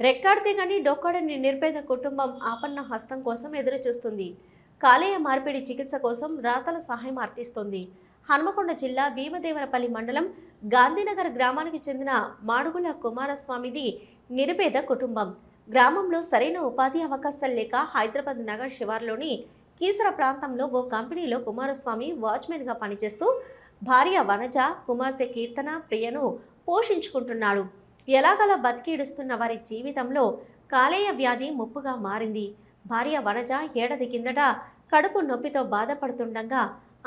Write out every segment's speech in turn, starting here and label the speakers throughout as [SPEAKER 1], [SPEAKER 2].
[SPEAKER 1] రెక్కాడితే గాని డొక్కాడని నిర్పేద కుటుంబం ఆపన్న హస్తం కోసం ఎదురు చూస్తుంది కాలేయ మార్పిడి చికిత్స కోసం దాతల సహాయం అర్థిస్తుంది. హన్మకొండ జిల్లా భీమదేవరపల్లి మండలం గాంధీనగర్ గ్రామానికి చెందిన మాడుగుల కుమారస్వామిది నిరుపేద కుటుంబం. గ్రామంలో సరైన ఉపాధి అవకాశాలు లేక హైదరాబాద్ నగర్ శివార్లోని కీసర ప్రాంతంలో ఓ కంపెనీలో కుమారస్వామి వాచ్మెన్గా పనిచేస్తూ భార్య వనజ కుమార్తె కీర్తన ప్రియను పోషించుకుంటున్నాడు. ఎలాగలా బతికిడుస్తున్న వారి జీవితంలో కాలేయ వ్యాధి ముప్పుగా మారింది. భార్య వనజ ఏడాది కిందట కడుపు నొప్పితో బాధపడుతుండగా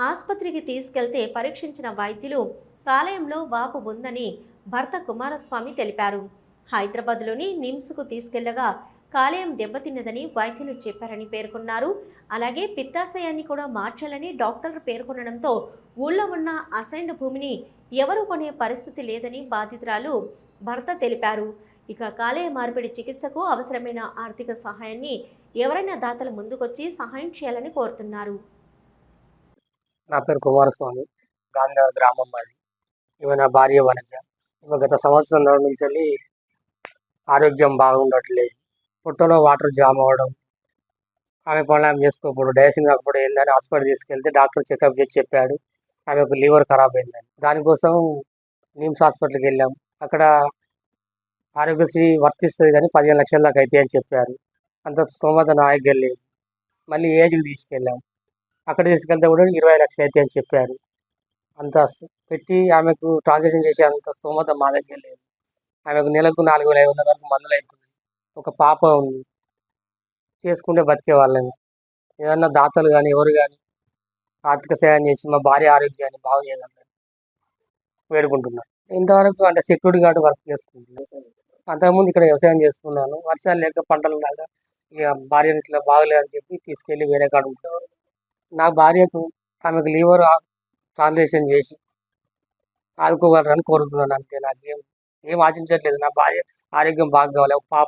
[SPEAKER 1] ఆసుపత్రికి తీసుకెళ్తే పరీక్షించిన వైద్యులు కాలేయంలో వాపు ఉందని భర్త కుమారస్వామి తెలిపారు. హైదరాబాద్లోని నిమ్స్కు తీసుకెళ్ళగా కాలేయం దెబ్బతిన్నదని వైద్యులు చెప్పారని పేర్కొన్నారు. అలాగే పిత్తాశయాన్ని కూడా మార్చాలని డాక్టర్ పేర్కొనడంతో ఊళ్ళో ఉన్న అసైన్డ్ భూమిని ఎవరు కొనే పరిస్థితి లేదని బాధితురాలు భర్త తెలిపారు. ఇక కాలేయ మార్పిడి చికిత్సకు అవసరమైన ఆర్థిక సహాయాన్ని ఎవరైనా దాతలు ముందుకొచ్చి సహాయం చేయాలని కోరుతున్నారు.
[SPEAKER 2] నా పేరు కుమారస్వామి. గాంధీనగర్ గ్రామం మాది. ఈమె నా భార్య వనజ. ఈమె గత సంవత్సరం నుంచి వెళ్ళి ఆరోగ్యం బాగుండట్లేదు పుట్టలో వాటర్ జామ్ అవ్వడం ఆమె పనులు ఆమె చేసుకోకూడదు డైజెషన్ కాకపోవడం ఏందని హాస్పిటల్ తీసుకెళ్తే డాక్టర్ చెకప్ చేసి చెప్పాడు. ఆమెకు లివర్ ఖరాబ్ అయిందని. దానికోసం నిమ్స్ హాస్పిటల్కి వెళ్ళాం. అక్కడ ఆరోగ్యశ్రీ వర్తిస్తుంది కానీ పదిహేను లక్షల దాకా అయితే అని చెప్పారు. అంత స్తోమత నా దగ్గర లేదు మళ్ళీ ఏజ్కి తీసుకెళ్ళాం. అక్కడ తీసుకెళ్తే కూడా ఇరవై లక్షలు అయితే అని చెప్పారు. అంత పెట్టి ఆమెకు ట్రాన్సాక్షన్ చేసే అంత స్తోమత మా దగ్గర లేదు. ఆమెకు నెలకు నాలుగు వేల ఐదు వందల వరకు మందులు అవుతుంది ఒక పాప ఉంది. చేసుకుంటే బతికే వాళ్ళని. ఏదన్నా దాతలు కానీ ఎవరు కానీ ఆర్థిక సేవ చేసి మా భార్య ఆరోగ్యాన్ని బాగు చేయగలరు వేడుకుంటున్నాను ఇంతవరకు అంటే సెక్యూరిటీ గార్డ్ వర్క్ చేసుకుంటున్నాను అంతకుముందు ఇక్కడ వ్యవసాయం చేసుకున్నాను. వర్షాలు లేక పంటలు లేక ఇక భార్య ఇట్లా బాగలేదని చెప్పి తీసుకెళ్ళి వేరే కాడ ఉంటాను నా భార్యకు ఆమెకు లీవర్ ట్రాన్స్లేషన్ చేసి ఆదుకోగలరని కోరుతున్నాను అంతే. నాకేం ఏం ఆశించట్లేదు. నా భార్య ఆరోగ్యం బాగా కావాలి. పాప